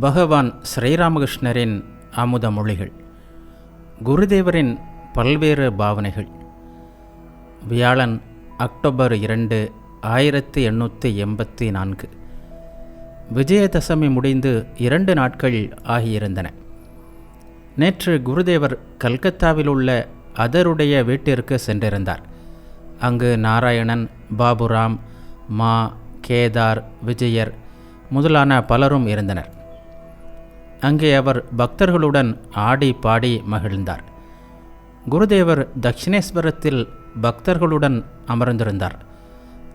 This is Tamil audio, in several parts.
பகவான் ஸ்ரீராமகிருஷ்ணரின் அமுத மொழிகள் குருதேவரின் பல்வேறு பாவனைகள். வியாழன் அக்டோபர் இரண்டு ஆயிரத்தி எண்ணூற்றி எண்பத்தி நான்கு. விஜயதசமி முடிந்து இரண்டு நாட்கள் ஆகியிருந்தன. நேற்று குருதேவர் கல்கத்தாவில் உள்ள அதருடைய வீட்டிற்கு சென்றிருந்தார். அங்கு நாராயணன் பாபுராம் மா கேதார் விஜயர் முதலான பலரும் இருந்தனர். அங்கே அவர் பக்தர்களுடன் ஆடி பாடி மகிழ்ந்தார். குருதேவர் தட்சிணேஸ்வரத்தில் பக்தர்களுடன் அமர்ந்திருந்தார்.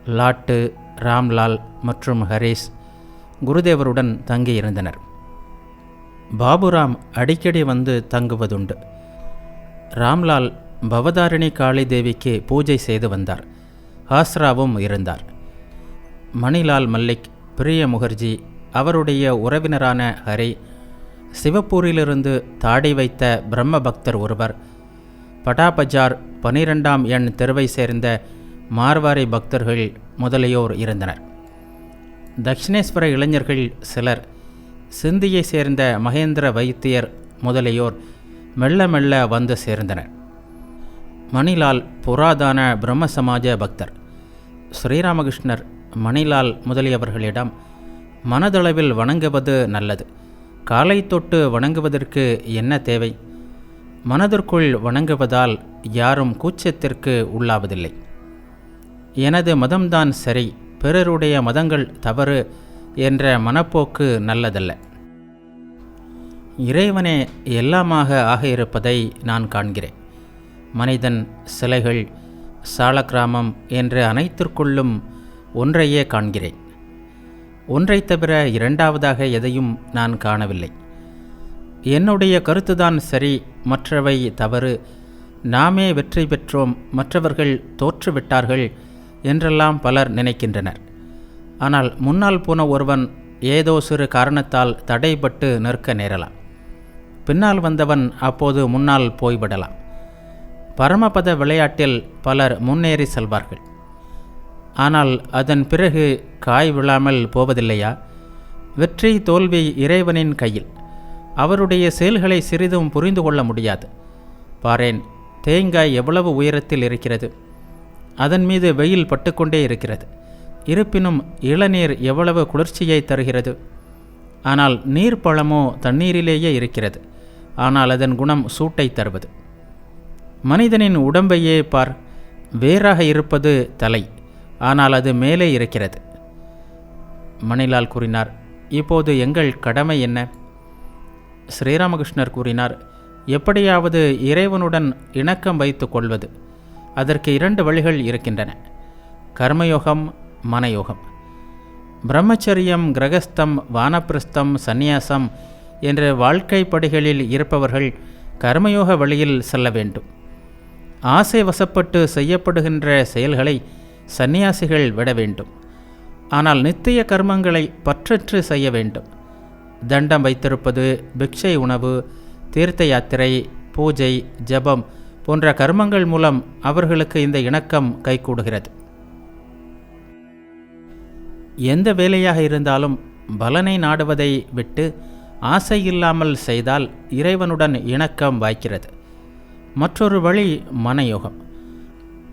லாட்டு ராம்லால் மற்றும் ஹரீஷ் குருதேவருடன் தங்கியிருந்தனர். பாபுராம் அடிக்கடி வந்து தங்குவதுண்டு. ராம்லால் பவதாரிணி காளி தேவிக்கு பூஜை செய்து வந்தார். ஹாஸ்ராவும் இருந்தார். மணிலால் மல்லிக் பிரிய முகர்ஜி அவருடைய உறவினரான ஹரி சிவப்பூரிலிருந்து தாடி வைத்த பிரம்ம பக்தர் ஒருவர். படாபஜார் பனிரெண்டாம் எண் தெருவை சேர்ந்த மார்வாரி பக்தர்கள் முதலியோர் இருந்தனர். தட்சிணேஸ்வர இளைஞர்கள் சிலர் சிந்தியை சேர்ந்த மகேந்திர வைத்தியர் முதலியோர் மெல்ல மெல்ல வந்து சேர்ந்தனர். மணிலால் புராதான பிரம்ம சமாஜ பக்தர் ஸ்ரீராமகிருஷ்ணர் மணிலால் முதலியவர்களிடம் மனதளவில் வணங்குவது நல்லது. காலை தொட்டு வணங்குவதற்கு என்ன தேவை? மனதிற்குள் வணங்குவதால் யாரும் கூச்சத்திற்கு உள்ளாவதில்லை. எனது மதம்தான் சரி பிறருடைய மதங்கள் தவறு என்ற மனப்போக்கு நல்லதல்ல. இறைவனே எல்லாமாக ஆக இருப்பதை நான் காண்கிறேன். மனிதன் சிலைகள் சாலக்கிராமம் என்ற அனைத்திற்குள்ளும் ஒன்றையே காண்கிறேன். ஒன்றை தவிர இரண்டாவதாக எதையும் நான் காணவில்லை. என்னுடைய கருத்துதான் சரி மற்றவை தவறு. நாமே வெற்றி பெற்றோம் மற்றவர்கள் தோற்றுவிட்டார்கள் என்றெல்லாம் பலர் நினைக்கின்றனர். ஆனால் முன்னால் போன ஒருவன் ஏதோ சிறு காரணத்தால் தடைபட்டு நிற்க நேரலாம். பின்னால் வந்தவன் அப்போது முன்னால் போய்விடலாம். பரமபத விளையாட்டில் பலர் முன்னேறி செல்வார்கள். ஆனால் அதன் பிறகு காய் விழாமல் போவதில்லையா? வெற்றி தோல்வி இறைவனின் கையில். அவருடைய செயல்களை சிறிதும் புரிந்து கொள்ள முடியாது. பாரேன் தேங்காய் எவ்வளவு உயரத்தில் இருக்கிறது? அதன் மீது வெயில் பட்டுக்கொண்டே இருக்கிறது. இருப்பினும் இளநீர் எவ்வளவு குளிர்ச்சியை தருகிறது? ஆனால் நீர்ப்பழமோ தண்ணீரிலேயே இருக்கிறது. ஆனால் அதன் குணம் சூட்டை தருவது. மனிதனின் உடம்பையே பார் வேறாக இருப்பது தலை. ஆனால் அது மேலே இருக்கிறது. மணிலால் கூறினார் இப்போது எங்கள் கடமை என்ன? ஸ்ரீராமகிருஷ்ணர் கூறினார் எப்படியாவது இறைவனுடன் இணக்கம் வைத்து கொள்வது. அதற்கு இரண்டு வழிகள் இருக்கின்றன. கர்மயோகம் மனயோகம். பிரம்மச்சரியம் கிரகஸ்தம் வானப்பிரஸ்தம் சந்நியாசம் என்ற வாழ்க்கை படிகளில் இருப்பவர்கள் கர்மயோக வழியில் செல்ல வேண்டும். ஆசை வசப்பட்டு செய்யப்படுகின்ற செயல்களை சந்நியாசிகள் விட வேண்டும். ஆனால் நித்திய கர்மங்களை பற்றற்று செய்ய வேண்டும். தண்டம் வைத்திருப்பது பிக்ஷை உணவு தீர்த்த யாத்திரை பூஜை ஜபம் போன்ற கர்மங்கள் மூலம் அவர்களுக்கு இந்த இணக்கம் கைகூடுகிறது. எந்த வேலையாக இருந்தாலும் பலனை நாடுவதை விட்டு ஆசை இல்லாமல் செய்தால் இறைவனுடன் இணக்கம் வாய்க்கிறது. மற்றொரு வழி மனயோகம்.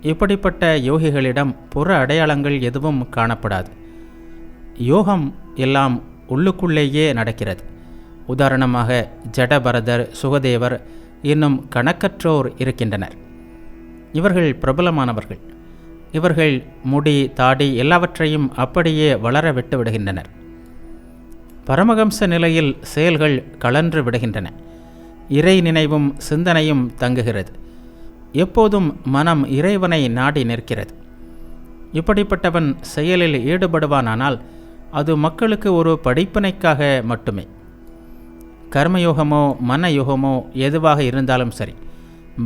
இப்படிப்பட்ட யோகிகளிடம் புற அடையாளங்கள் எதுவும் காணப்படாது. யோகம் எல்லாம் உள்ளுக்குள்ளேயே நடக்கிறது. உதாரணமாக ஜடபரதர் சுகதேவர் இன்னும் கணக்கற்றோர் இருக்கின்றனர். இவர்கள் பிரபலமானவர்கள். இவர்கள் முடி தாடி எல்லாவற்றையும் அப்படியே வளர விட்டு விடுகின்றனர். பரமகம்ச நிலையில் செயல்கள் கலன்று விடுகின்றன. இறை நினைவும் சிந்தனையும் தங்குகிறது. எப்போதும் மனம் இறைவனை நாடி நிற்கிறது. இப்படிப்பட்டவன் செயலில் ஈடுபடுவானானால் அது மக்களுக்கு ஒரு படிப்பினைக்காக மட்டுமே. கர்மயோகமோ மனயோகமோ எதுவாக இருந்தாலும் சரி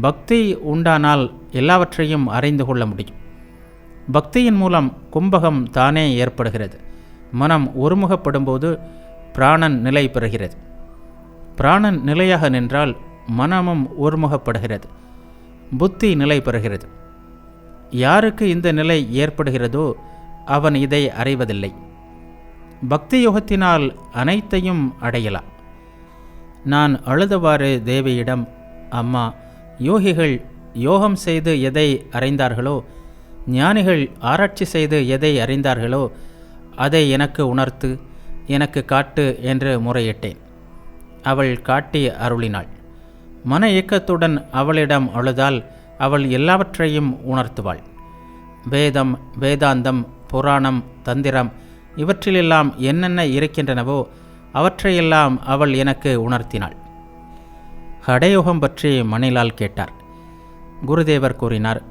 பக்தி உண்டானால் எல்லாவற்றையும் அறிந்து கொள்ள முடியும். பக்தியின் மூலம் கும்பகம் தானே ஏற்படுகிறது. மனம் ஒருமுகப்படும்போது பிராணன் நிலை பெறுகிறது. பிராணன் நிலையாக நின்றால் மனமும் ஒருமுகப்படுகிறது. புத்தி நிலை பெறுகிறது. யாருக்கு இந்த நிலை ஏற்படுகிறதோ அவன் இதை அறிவதில்லை. பக்தி யோகத்தினால் அனைத்தையும் அடையலாம். நான் அழுதவாறு தேவியிடம் அம்மா யோகிகள் யோகம் செய்து எதை அறிந்தார்களோ ஞானிகள் ஆராய்ச்சி செய்து எதை அறிந்தார்களோ அதை எனக்கு உணர்த்து எனக்கு காட்டு என்று முறையிட்டேன். அவள் காட்டி அருளினாள். மன இயக்கத்துடன் அவளிடம் அழுதால் அவள் எல்லாவற்றையும் உணர்த்துவாள். வேதம் வேதாந்தம் புராணம் தந்திரம் இவற்றிலெல்லாம் என்னென்ன இருக்கின்றனவோ அவற்றையெல்லாம் அவள் எனக்கு உணர்த்தினாள். ஹடயோகம் பற்றி மணிலால் கேட்டார். குருதேவர் கூறினார்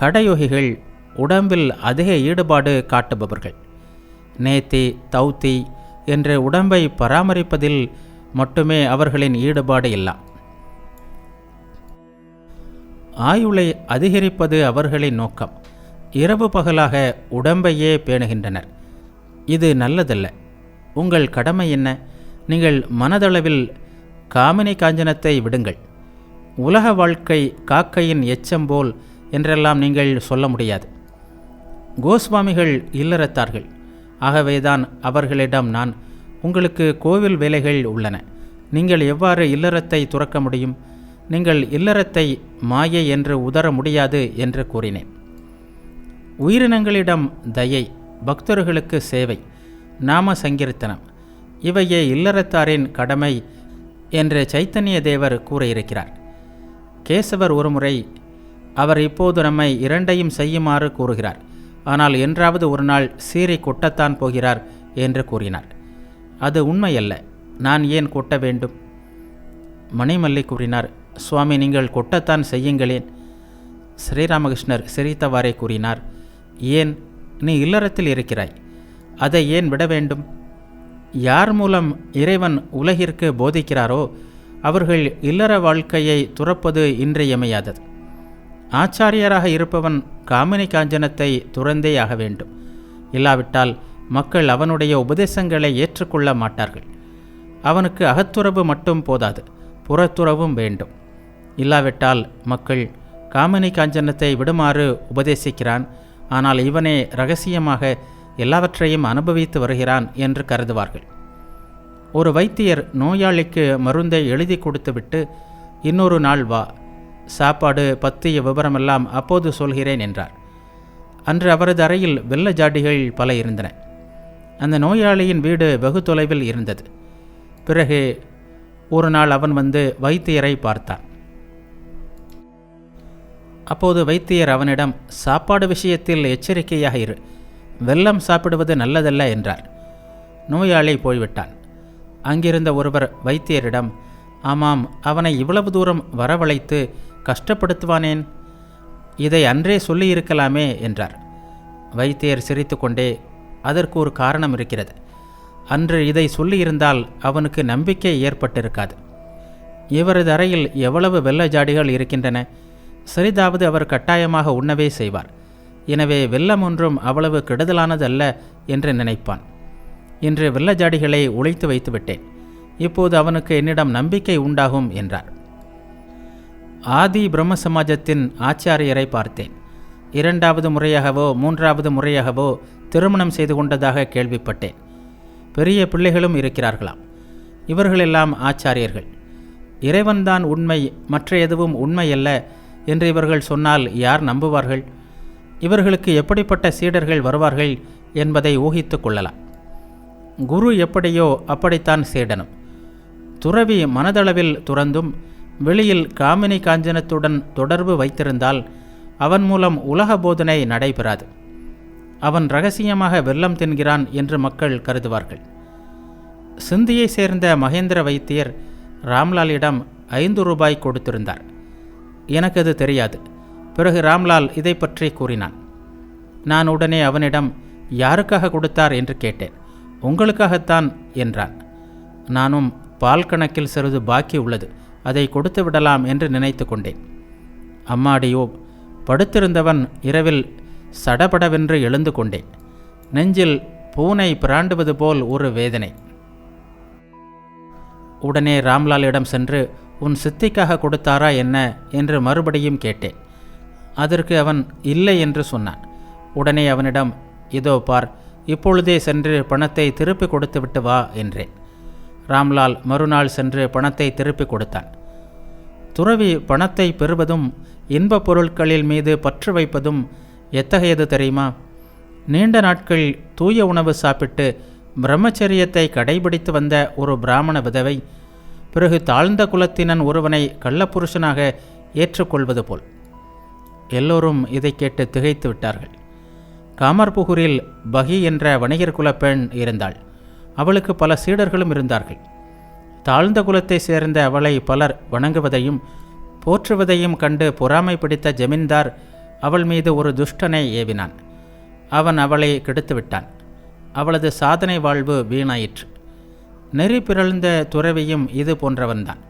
ஹடயோகிகள் உடம்பில் அதிக ஈடுபாடு காட்டுபவர்கள். நேத்தி தௌத்தி என்ற உடம்பை பராமரிப்பதில் மட்டுமே அவர்களின் ஈடுபாடு எல்லாம் ஆயுளை அதிகரிப்பது அவர்களின் நோக்கம். இரவு பகலாக உடம்பையே பேணுகின்றனர். இது நல்லதல்ல. உங்கள் கடமை என்ன? நீங்கள் மனதளவில் காமினி காஞ்சனத்தை விடுங்கள். உலக வாழ்க்கை காக்கையின் எச்சம் போல் என்றெல்லாம் நீங்கள் சொல்ல முடியாது. கோஸ்வாமிகள் இல்லறத்தார்கள். ஆகவேதான் அவர்களிடம் நான் உங்களுக்கு கோவில் வேலைகள் உள்ளன. நீங்கள் எவ்வாறு இல்லறத்தை துறக்க முடியும்? நீங்கள் இல்லறத்தை மாயை என்று உதற முடியாது என்று கூறினேன். உயிரினங்களிடம் தயை பக்தர்களுக்கு சேவை நாம சங்கீர்த்தனம் இவையே இல்லறத்தாரின் கடமை என்று சைத்தன்ய தேவர் கூறியிருக்கிறார். கேசவர் ஒருமுறை அவர் இப்போது நம்மை இரண்டையும் செய்யுமாறு கூறுகிறார். ஆனால் என்றாவது ஒரு நாள் சீறி கொட்டத்தான் போகிறார் என்று கூறினார். அது உண்மையல்ல நான் ஏன் கொட்ட வேண்டும்? மணிமல்லி கூறினார் சுவாமி நீங்கள் கொட்டத்தான் செய்யுங்களேன். ஸ்ரீராமகிருஷ்ணர் சிரித்தவாறே கூறினார் ஏன்? நீ இல்லறத்தில் இருக்கிறாய். அதை ஏன் விட வேண்டும்? யார் மூலம் இறைவன் உலகிற்கு போதிக்கிறாரோ அவர்கள் இல்லற வாழ்க்கையை துறப்பது இன்றியமையாதது. ஆச்சாரியராக இருப்பவன் காமினி காஞ்சனத்தை துறந்தே ஆக வேண்டும். இல்லாவிட்டால் மக்கள் அவனுடைய உபதேசங்களை ஏற்றுக்கொள்ள மாட்டார்கள். அவனுக்கு அகத்துறவு மட்டும் போதாது புறத்துறவும் வேண்டும். இல்லாவிட்டால் மக்கள் காமினி காஞ்சனத்தை விடுமாறு உபதேசிக்கிறான். ஆனால் இவனே ரகசியமாக எல்லாவற்றையும் அனுபவித்து வருகிறான் என்று கருதுவார்கள். ஒரு வைத்தியர் நோயாளிக்கு மருந்தை எழுதி கொடுத்துவிட்டு இன்னொரு நாள் வா சாப்பாடு பத்திய விவரமெல்லாம் அப்போது சொல்கிறேன் என்றார். அன்று அவரது அறையில் வெள்ள ஜாடிகள் பல இருந்தன. அந்த நோயாளியின் வீடு வெகு தொலைவில் இருந்தது. பிறகு ஒரு நாள் அவன் வந்து வைத்தியரை பார்த்தான். அப்போது வைத்தியர் அவனிடம் சாப்பாடு விஷயத்தில் எச்சரிக்கையாக இரு. வெள்ளம் சாப்பிடுவது நல்லதல்ல என்றார். நோயாளி போய்விட்டான். அங்கிருந்த ஒருவர் வைத்தியரிடம் ஆமாம் அவனை இவ்வளவு தூரம் வரவழைத்து கஷ்டப்படுத்துவானேன்? இதை அன்றே சொல்லியிருக்கலாமே என்றார். வைத்தியர் சிரித்துக்கொண்டே அதற்கு ஒரு காரணம் இருக்கிறது. அன்று இதை சொல்லியிருந்தால் அவனுக்கு நம்பிக்கை ஏற்பட்டிருக்காது. இவரது அறையில் எவ்வளவு வெள்ள ஜாடிகள் இருக்கின்றன? சிறிதாவது அவர் கட்டாயமாக உண்ணவே செய்வார். எனவே வெள்ளம் ஒன்றும் அவ்வளவு கெடுதலானதல்ல என்று நினைப்பான். இன்று வெள்ளஜாடிகளை ஒழித்து வைத்துவிட்டேன் இப்போது அவனுக்கு என்னிடம் நம்பிக்கை உண்டாகும் என்றார். ஆதி பிரம்ம சமாஜத்தின் ஆச்சாரியரை பார்த்தேன். இரண்டாவது முறையாகவோ மூன்றாவது முறையாகவோ திருமணம் செய்து கொண்டதாக கேள்விப்பட்டேன். பெரிய பிள்ளைகளும் இருக்கிறார்களாம். இவர்களெல்லாம் ஆச்சாரியர்கள். இறைவன்தான் உண்மை மற்ற எதுவும் உண்மையல்ல. என்று இவர்கள் சொன்னால் யார் நம்புவார்கள்? இவர்களுக்கு எப்படிப்பட்ட சீடர்கள் வருவார்கள் என்பதை ஊகித்து கொள்ளலாம். குரு எப்படியோ அப்படித்தான் சீடனும். துறவி மனதளவில் துறந்தும் வெளியில் காமினி காஞ்சனத்துடன் தொடர்பு வைத்திருந்தால் அவன் மூலம் உலக போதனை நடைபெறாது. அவன் ரகசியமாக வெள்ளம் தின்கிறான் என்று மக்கள் கருதுவார்கள். சிந்தியை சேர்ந்த மகேந்திர வைத்தியர் ராம்லாலிடம் ஐந்து ரூபாய் கொடுத்திருந்தார். எனக்கு அது தெரியாது. பிறகு ராம்லால் இதை பற்றி கூறினான். நான் உடனே அவனிடம் யாருக்காக கொடுத்தார்? என்று கேட்டேன். உங்களுக்காகத்தான் என்றான். நானும் பால் கணக்கில் சிறிது பாக்கி உள்ளது. அதை கொடுத்து விடலாம் என்று நினைத்து கொண்டேன். அம்மாடியோ படுத்திருந்தவன் இரவில் சடபடவென்று எழுந்து கொண்டேன். நெஞ்சில் பூனை பிராண்டுவது போல் ஒரு வேதனை. உடனே ராம்லாலிடம் சென்று உன் சித்திக்காக கொடுத்தாரா என்ன? என்று மறுபடியும் கேட்டேன். அதற்கு அவன் இல்லை என்று சொன்னான். உடனே அவனிடம் இதோ பார் இப்பொழுதே சென்று பணத்தை திருப்பி கொடுத்து விட்டு வா என்றேன். ராம்லால் மறுநாள் சென்று பணத்தை திருப்பி கொடுத்தான். துறவி பணத்தை பெறுவதும் இன்பப் பொருட்களில் மீது பற்று வைப்பதும் எத்தகையது தெரியுமா? நீண்ட நாட்கள் தூய உணவு சாப்பிட்டு பிரம்மச்சரியத்தை கடைபிடித்து வந்த ஒரு பிராமண விதவை பிறகு தாழ்ந்த குலத்தினன் ஒருவனை கள்ளப்புருஷனாக ஏற்றுக்கொள்வது போல். எல்லோரும் இதை கேட்டு திகைத்து விட்டார்கள். காமர்புகூரில் பகி என்ற வணிகர் குலப் பெண் இருந்தாள். அவளுக்கு பல சீடர்களும் இருந்தார்கள். தாழ்ந்த குலத்தை சேர்ந்த அவளை பலர் வணங்குவதையும் போற்றுவதையும் கண்டு பொறாமை பிடித்த ஜமீன்தார் அவள் மீது ஒரு துஷ்டனை ஏவினான். அவன் அவளை கெடுத்து விட்டான் அவளது சாதனை வாழ்வு வீணாயிற்று. நெறி பிறழ்ந்த துறவியும் இது போன்றவன்தான்.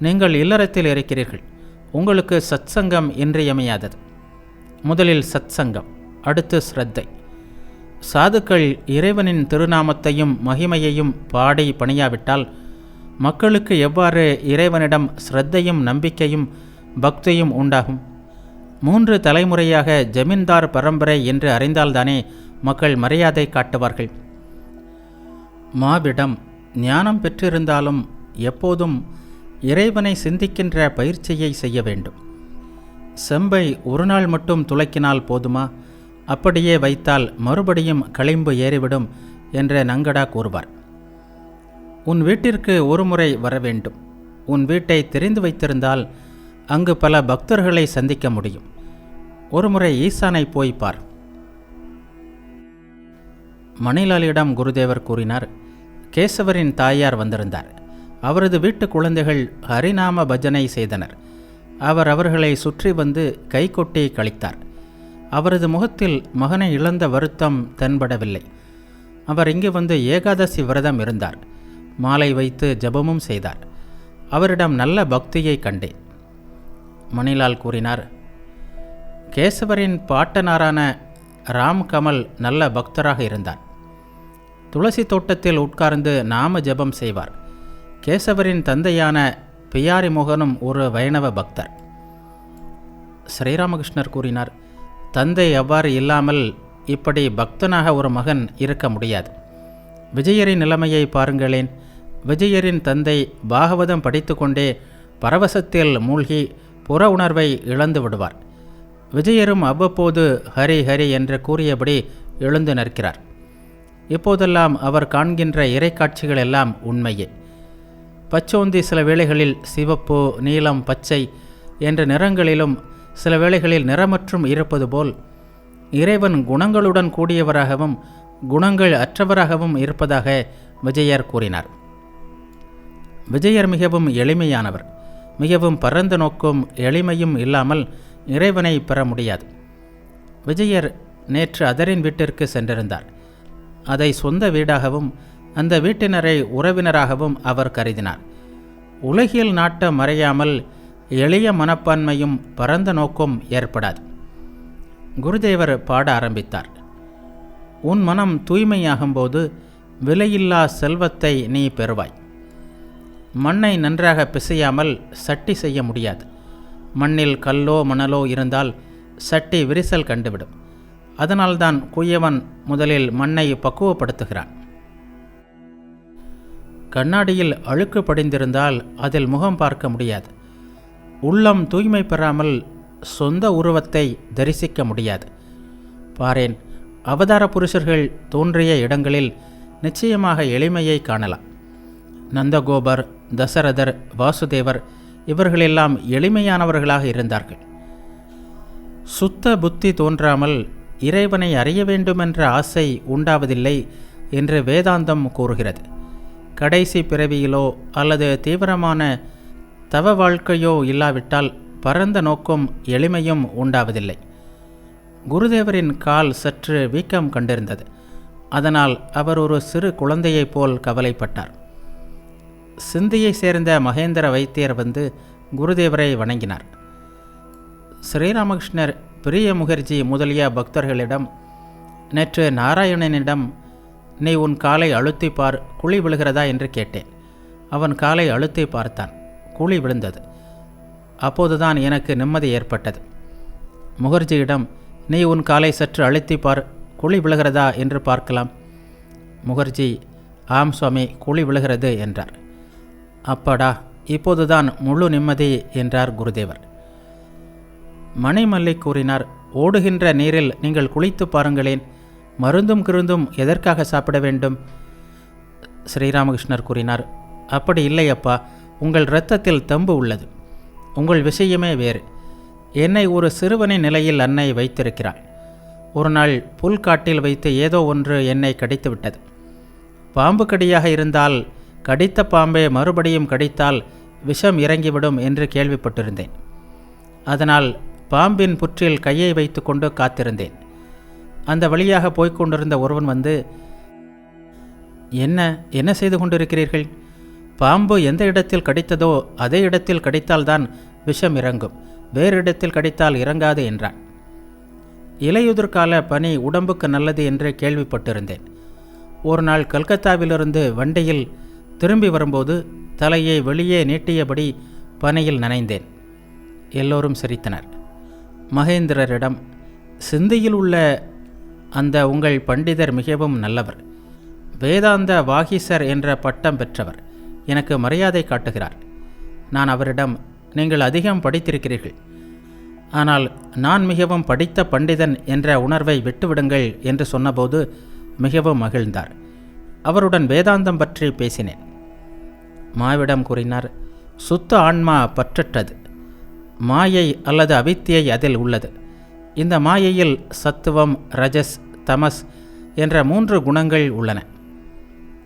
நீங்கள் இல்லறத்தில் இருக்கிறீர்கள். உங்களுக்கு சத்சங்கம் இன்றியமையாதது. முதலில் சத்சங்கம் அடுத்து ஸ்ரத்தை. சாதுக்கள் இறைவனின் திருநாமத்தையும் மகிமையையும் பாடி பணியாவிட்டால் மக்களுக்கு எவ்வாறு இறைவனிடம் ஸ்ரத்தையும் நம்பிக்கையும் பக்தியும் உண்டாகும்? மூன்று தலைமுறையாக ஜமீன்தார் பரம்பரை என்று அறிந்தால்தானே மக்கள் மரியாதை காட்டுவார்கள். மாவிடம் ஞானம் பெற்றிருந்தாலும் எப்போதும் இறைவனை சிந்திக்கின்ற பயிற்சியை செய்ய வேண்டும். செம்பை ஒரு நாள் மட்டும் துளைக்கினால் போதுமா? அப்படியே வைத்தால் மறுபடியும் களிம்பு ஏறிவிடும் என்று நங்கடா கூறுவார். உன் வீட்டிற்கு ஒரு முறை வர வேண்டும். உன் வீட்டை தெரிந்து வைத்திருந்தால் அங்கு பல பக்தர்களை சந்திக்க முடியும். ஒருமுறை ஈசானை போய் பார். மணிலாலியிடம் குருதேவர் கூறினார் கேசவரின் தாயார் வந்திருந்தார். அவரது வீட்டு குழந்தைகள் ஹரிநாம பஜனை செய்தனர். அவர் அவர்களை சுற்றி வந்து கைகொட்டி கழித்தார். அவரது முகத்தில் மகனை இழந்த வருத்தம் தென்படவில்லை. அவர் இங்கு வந்து ஏகாதசி விரதம் இருந்தார். மாலை வைத்து ஜபமும் செய்தார். அவரிடம் நல்ல பக்தியை கண்டேன். மணிலால் கூறினார் கேசவரின் பாட்டனாரான ராம் கமல் நல்ல பக்தராக இருந்தார் துளசி தோட்டத்தில் உட்கார்ந்து நாம ஜெபம் செய்வார். கேசவரின் தந்தையான பியாரி மோகனும் ஒரு வைணவ பக்தர். ஸ்ரீராமகிருஷ்ணர் கூறினார் தந்தை அவ்வாறு இல்லாமல் இப்படி பக்தனாக ஒரு மகன் இருக்க முடியாது. விஜயரின் நிலைமையை பாருங்களேன். விஜயரின் தந்தை பாகவதம் படித்துக்கொண்டே பரவசத்தில் மூழ்கி புற உணர்வை இழந்து விடுவார். விஜயரும் அவ்வப்போது ஹரி ஹரி என்று கூறியபடி எழுந்து நிற்கிறார். இப்போதெல்லாம் அவர் காண்கின்ற இறைக்காட்சிகள் எல்லாம் உண்மையே. பச்சோந்தி சில வேளைகளில் சிவப்பு நீலம் பச்சை என்ற நிறங்களிலும் சில வேளைகளில் நிறமற்றும் இருப்பது போல் இறைவன் குணங்களுடன் கூடியவராகவும் குணங்கள் அற்றவராகவும் இருப்பதாக விஜயர் கூறினார். விஜயர் மிகவும் எளிமையானவர். மிகவும் பரந்த நோக்கும் எளிமையும் இல்லாமல் இறைவனை பெற முடியாது. விஜயர் நேற்று அதரின் வீட்டிற்கு சென்றிருந்தார். அதை சொந்த வீடாகவும் அந்த வீட்டினரை உறவினராகவும் அவர் கருதினார். உலகில் நாட்ட மறையாமல் எளிய மனப்பான்மையும் பரந்த நோக்கும் ஏற்படாது. குருதேவர் பாட ஆரம்பித்தார். உன் மனம் தூய்மையாகும்போது விலையில்லா செல்வத்தை நீ பெறுவாய். மண்ணை நன்றாக பிசையாமல் சட்டி செய்ய முடியாது. மண்ணில் கல்லோ மணலோ இருந்தால் சட்டி விரிசல் கண்டுவிடும். அதனால்தான் குயவன் முதலில் மண்ணை பக்குவப்படுத்துகிறான். கண்ணாடியில் அழுக்கு படிந்திருந்தால் அதில் முகம் பார்க்க முடியாது. உள்ளம் தூய்மை பெறாமல் சொந்த உருவத்தை தரிசிக்க முடியாது. பாரேன் அவதார புருஷர்கள் தோன்றிய இடங்களில் நிச்சயமாக எளிமையை காணலாம். நந்தகோபர் தசரதர் வாசுதேவர் இவர்களெல்லாம் எளிமையானவர்களாக இருந்தார்கள். சுத்த புத்தி தோன்றாமல் இறைவனை அறிய வேண்டுமென்ற ஆசை உண்டாவதில்லை என்று வேதாந்தம் கூறுகிறது. கடைசி பிறவியிலோ அல்லது தீவிரமான தவ வாழ்க்கையோ இல்லாவிட்டால் பரந்த நோக்கும் எளிமையும் உண்டாவதில்லை. குருதேவரின் கால் சற்று வீக்கம் கண்டிருந்தது. அதனால் அவர் ஒரு சிறு குழந்தையைப் போல் கவலைப்பட்டார். சிந்தியை சேர்ந்த மகேந்திர வைத்தியர் வந்து குருதேவரை வணங்கினார். ஸ்ரீராமகிருஷ்ணர் பிரிய முகர்ஜி முதலிய பக்தர்களிடம் நேற்று நாராயணனிடம் நீ உன் காலை அழுத்தி பார் குழி விழுகிறதா? என்று கேட்டேன். அவன் காலை அழுத்தி பார்த்தான். குழி விழுந்தது. அப்போதுதான் எனக்கு நிம்மதி ஏற்பட்டது. முகர்ஜியிடம் நீ உன் காலை சற்று அழுத்தி பார் குழி விழுகிறதா? என்று பார்க்கலாம். முகர்ஜி ஆம் சுவாமி குழி விழுகிறது என்றார். அப்பாடா இப்போதுதான் முழு நிம்மதி என்றார் குருதேவர். மணிமல்லை கூறினார் ஓடுகின்ற நீரில் நீங்கள் குளித்து பாருங்களேன் மருந்தும் கிருந்தும் எதற்காக சாப்பிட வேண்டும்? ஸ்ரீராமகிருஷ்ணர் கூறினார் அப்படி இல்லை அப்பா உங்கள் இரத்தத்தில் தம்பு உள்ளது உங்கள் விஷயமே வேறு. என்னை ஒரு சிறுவனின் நிலையில் அன்னை வைத்திருக்கிறாள். ஒரு நாள் புல்காட்டில் வைத்து ஏதோ ஒன்று என்னை கடித்துவிட்டது. பாம்பு கடியாக இருந்தால் கடித்த பாம்பே மறுபடியும் கடித்தால் விஷம் இறங்கிவிடும் என்று கேள்விப்பட்டிருந்தேன். அதனால் பாம்பின் புற்றில் கையை வைத்துக்கொண்டு காத்திருந்தேன். அந்த வழியாக போய்க்கொண்டிருந்த ஒருவன் வந்து என்ன என்ன செய்து கொண்டிருக்கிறீர்கள்? பாம்பு எந்த இடத்தில் கடித்ததோ அதே இடத்தில் கடித்தால்தான் விஷம் இறங்கும். வேறு இடத்தில் கடித்தால் இறங்காது என்றான். இலையுதிர்கால பனி உடம்புக்கு நல்லது என்று கேள்விப்பட்டிருந்தேன். ஒரு நாள் கல்கத்தாவிலிருந்து வண்டியில் திரும்பி வரும்போது தலையை வெளியே நீட்டியபடி பனையில் நனைந்தேன். எல்லோரும் சிரித்தனர். மகேந்திரரிடம் சிந்தியில் உள்ள அந்த உங்கள் பண்டிதர் மிகவும் நல்லவர். வேதாந்த வாகிசர் என்ற பட்டம் பெற்றவர். எனக்கு மரியாதை காட்டுகிறார். நான் அவரிடம் நீங்கள் அதிகம் படித்திருக்கிறீர்கள். ஆனால் நான் மிகவும் படித்த பண்டிதன் என்ற உணர்வை விட்டுவிடுங்கள் என்று சொன்னபோது மிகவும் மகிழ்ந்தார். அவருடன் வேதாந்தம் பற்றி பேசினேன். மாவிடம் கூறினார் சுத்த ஆன்மா பற்றற்றது. மாயை அல்லது அவித்தியை அதில் உள்ளது. இந்த மாயையில் சத்துவம் ரஜஸ் தமஸ் என்ற மூன்று குணங்கள் உள்ளன.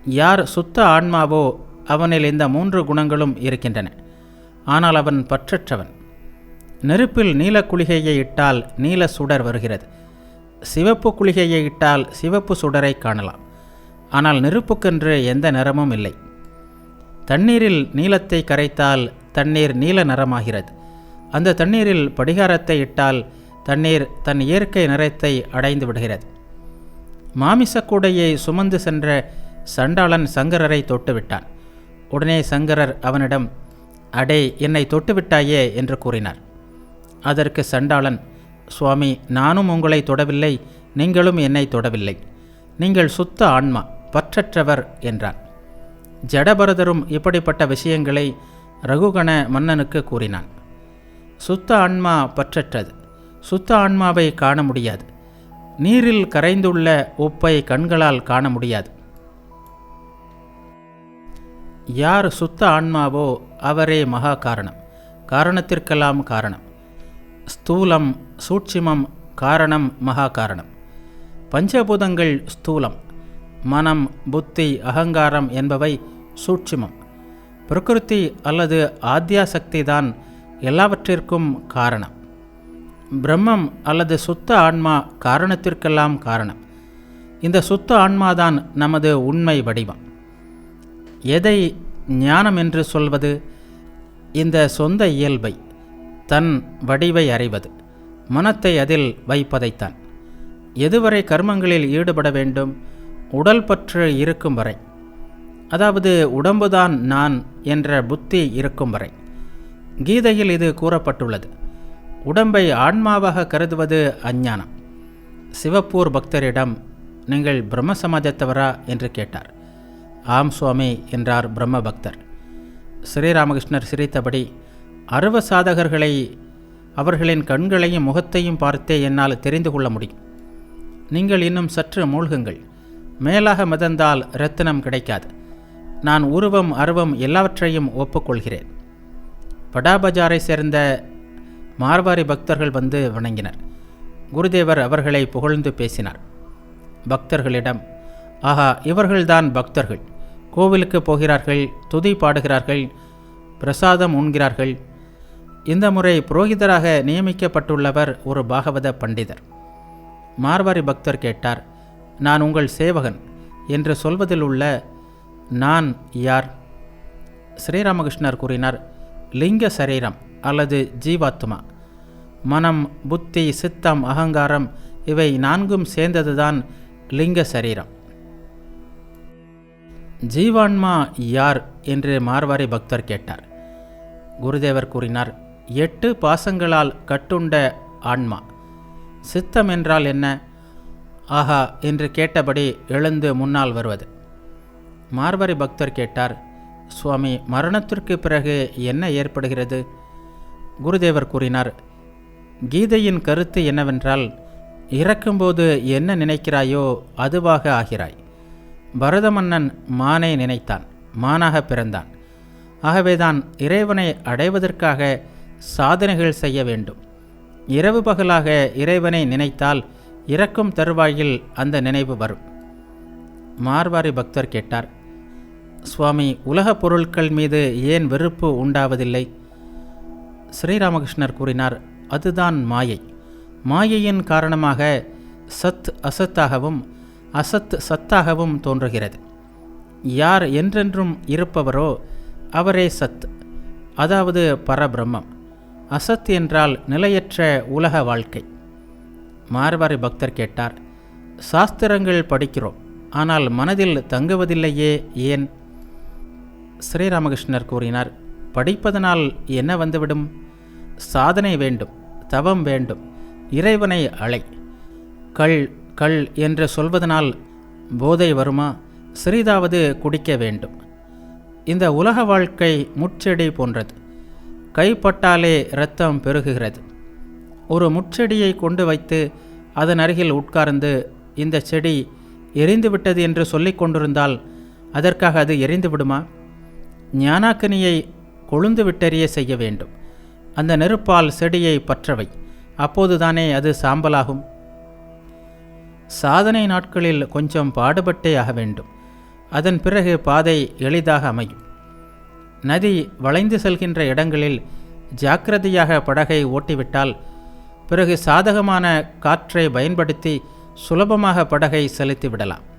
யார் சுத்த ஆன்மாவோ அவனில் இந்த மூன்று குணங்களும் இருக்கின்றன. ஆனால் அவன் பற்றற்றவன். நெருப்பில் நீல குளிகையை இட்டால் நீல சுடர் வருகிறது. சிவப்பு குளிகையை இட்டால் சிவப்பு சுடரை காணலாம். ஆனால் நெருப்புக்கென்று எந்த நிறமும் இல்லை. தண்ணீரில் நீளத்தை கரைத்தால் தண்ணீர் நீல நிறமாகிறது. அந்த தண்ணீரில் படிகாரத்தை இட்டால் தண்ணீர் தன் இயற்கை நிறத்தை அடைந்து விடுகிறது. மாமிசக்கூடையை சுமந்து சென்ற சண்டாளன் சங்கரரை தொட்டுவிட்டான். உடனே சங்கரர் அவனிடம் அடே என்னை தொட்டுவிட்டாயே? என்று கூறினார். அதற்கு சண்டாளன் சுவாமி நானும் உங்களை தொடவில்லை நீங்களும் என்னை தொடவில்லை. நீங்கள் சுத்த ஆன்மா பற்றற்றவர் என்றான். ஜடபரதரும் இப்படிப்பட்ட விஷயங்களை ரகுகண மன்னனுக்கு கூறினான். சுத்த ஆன்மா பற்றற்றது. சுத்த ஆன்மாவை காண முடியாது. நீரில் கரைந்துள்ள உப்பை கண்களால் காண முடியாது. யார் சுத்த ஆன்மாவோ அவரே மகா காரணம். காரணத்திற்கெல்லாம் காரணம். ஸ்தூலம் சூட்சிமம் காரணம் மகா காரணம். பஞ்சபூதங்கள் ஸ்தூலம். மனம் புத்தி அகங்காரம் என்பவை சூட்சிமம். பிரகிருதி அல்லது ஆத்யாசக்தி தான் எல்லாவற்றிற்கும் காரணம். பிரம்மம் அல்லது சுத்த ஆன்மா காரணத்திற்கெல்லாம் காரணம். இந்த சுத்த ஆன்மாதான் நமது உண்மை வடிவம். எதை ஞானம் என்று சொல்வது? இந்த சொந்த இயல்பை தன் வடிவை அறிவது. மனத்தை அதில் வைப்பதைத்தான். எதுவரை கர்மங்களில் ஈடுபட வேண்டும்? உடல் பற்று இருக்கும் வரை. அதாவது உடம்புதான் நான் என்ற புத்தி இருக்கும் வரை. கீதையில் இது கூறப்பட்டுள்ளது. உடம்பை ஆன்மாவாக கருதுவது அஞ்ஞானம். சிவப்பூர் பக்தரிடம் நீங்கள் பிரம்ம சமாஜத்தவரா என்று கேட்டார். ஆம் சுவாமி என்றார் பிரம்ம பக்தர் ஸ்ரீராமகிருஷ்ணர் சிரித்தபடி அருவ சாதகர்களை அவர்களின் கண்களையும் முகத்தையும் பார்த்தே என்னால் தெரிந்து கொள்ள முடியும். நீங்கள் இன்னும் சற்று மூழ்குங்கள். மேலாக மிதந்தால் ரத்தினம் கிடைக்காது. நான் உருவம் அருவம் எல்லாவற்றையும் ஒப்புக்கொள்கிறேன். படாபஜாரை சேர்ந்த மார்வாரி பக்தர்கள் வந்து வணங்கினர். குருதேவர் அவர்களை புகழ்ந்து பேசினார். பக்தர்களிடம் ஆஹா இவர்கள்தான் பக்தர்கள். கோவிலுக்கு போகிறார்கள் துதி பாடுகிறார்கள் பிரசாதம் உண்கிறார்கள். இந்த முறை புரோகிதராக நியமிக்கப்பட்டுள்ளவர் ஒரு பாகவத பண்டிதர். மார்வாரி பக்தர் கேட்டார் நான் உங்கள் சேவகன் என்று சொல்வதில் உள்ள நான் யார்? ஸ்ரீராமகிருஷ்ணர் கூறினார் லிங்க சரீரம் அல்லது ஜீவாத்மா. மனம் புத்தி சித்தம் அகங்காரம் இவை நான்கும் சேர்ந்ததுதான் லிங்க சரீரம். ஜீவான்மா யார்? என்று மார்வாரி பக்தர் கேட்டார். குருதேவர் கூறினார் எட்டு பாசங்களால் கட்டுண்ட ஆன்மா. சித்தம் என்றால் என்ன? ஆஹா என்று கேட்டபடி எழுந்து முன்னால் வருவது. மார்வரி பக்தர் கேட்டார் சுவாமி மரணத்திற்கு பிறகு என்ன ஏற்படுகிறது? குருதேவர் கூறினார் கீதையின் கருத்து என்னவென்றால் இறக்கும்போது என்ன நினைக்கிறாயோ அதுவாக ஆகிறாய். பரத மன்னன் மானை நினைத்தான் மானாக பிறந்தான். ஆகவேதான் இறைவனை அடைவதற்காக சாதனைகள் செய்ய வேண்டும். இரவு பகலாக இறைவனை நினைத்தால் இறக்கும் தருவாயில் அந்த நினைவு வரும். மார்வாரி பக்தர் கேட்டார் சுவாமி உலகப் பொருட்கள் மீது ஏன் வெறுப்பு உண்டாவதில்லை? ஸ்ரீராமகிருஷ்ணர் கூறினார் அதுதான் மாயை. மாயையின் காரணமாக சத் அசத்தாகவும் அசத் சத்தாகவும் தோன்றுகிறது. யார் என்றென்றும் இருப்பவரோ அவரே சத் அதாவது பரபிரம்மம். அசத் என்றால் நிலையற்ற உலக வாழ்க்கை. மார்வாரி பக்தர் கேட்டார் சாஸ்திரங்கள் படிக்கிறோம் ஆனால் மனதில் தங்குவதில்லையே ஏன்? ஸ்ரீராமகிருஷ்ணர் கூறினார் படிப்பதனால் என்ன வந்துவிடும்? சாதனை வேண்டும் தவம் வேண்டும் இறைவனை அலை கள் கள் என்று சொல்வதனால் போதை வருமா? சிறிதாவது குடிக்க வேண்டும். இந்த உலக வாழ்க்கை முட்செடி போன்றது. கைப்பட்டாலே இரத்தம் பெருகுகிறது. ஒரு முச்செடியை கொண்டு வைத்து அதன் அருகில் உட்கார்ந்து இந்த செடி எரிந்துவிட்டது என்று சொல்லிக் கொண்டிருந்தால் அதற்காக அது எரிந்து விடுமா ஞானாக்கினியை கொழுந்து விட்டெறிய செய்ய வேண்டும். அந்த நெருப்பால் செடியை பற்றவை. அப்போதுதானே அது சாம்பலாகும். சாதனை நாட்களில் கொஞ்சம் பாடுபட்டே ஆக வேண்டும். அதன் பிறகு பாதை எளிதாக அமையும். நதி வளைந்து செல்கின்ற இடங்களில் ஜாக்கிரதையாக படகை ஓட்டிவிட்டால் பிறகு சாதகமான காற்றை பயன்படுத்தி சுலபமாக படகை செலுத்தி விடலாம்.